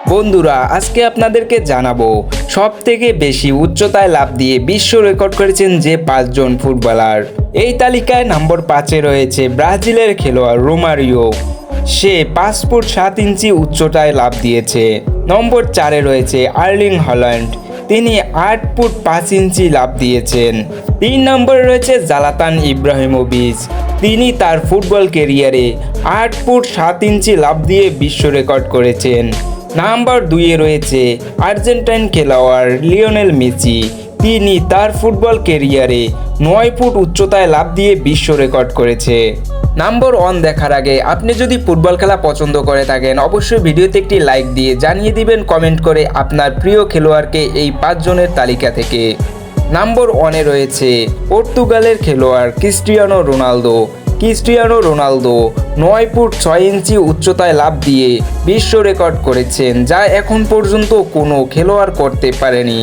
বন্ধুরা, আজকে আপনাদেরকে জানাব সব থেকে বেশি উচ্চতায় লাভ দিয়ে বিশ্ব রেকর্ড করেছেন যে পাঁচজন ফুটবলার। এই তালিকায় নম্বর পাঁচে রয়েছে ব্রাজিলের খেলোয়াড় রোমারিও। সে পাঁচ ফুট সাত ইঞ্চি উচ্চতায় লাভ দিয়েছে। নম্বর চারে রয়েছে আর্লিং হল্যান্ড। তিনি আট ফুট পাঁচ ইঞ্চি লাভ দিয়েছেন। তিন নম্বরে রয়েছে জালাতান ইব্রাহিমোভিচ। তিনি তার ফুটবল কেরিয়ারে আট ফুট সাত ইঞ্চি লাভ দিয়ে বিশ্ব রেকর্ড করেছেন। নাম্বার দুইয়ে রয়েছে আর্জেন্টাইন খেলোয়াড় লিওনেল মেসি। তিনি তার ফুটবল কেরিয়ারে নয় ফুট উচ্চতায় লাভ দিয়ে বিশ্ব রেকর্ড করেছে। নাম্বার ওয়ান দেখার আগে আপনি যদি ফুটবল খেলা পছন্দ করে থাকেন, অবশ্যই ভিডিওতে একটি লাইক দিয়ে জানিয়ে দিবেন কমেন্ট করে আপনার প্রিয় খেলোয়াড়কে এই পাঁচজনের তালিকা থেকে। নাম্বার ওয়ানে রয়েছে পর্তুগালের খেলোয়াড় ক্রিস্টিয়ানো রোনালদো। ক্রিস্টিয়ানো রোনালদো নয় ফুট ছয় ইঞ্চি উচ্চতায় লাভ দিয়ে বিশ্ব রেকর্ড করেছেন, যা এখন পর্যন্ত কোনো খেলোয়াড় করতে পারেনি।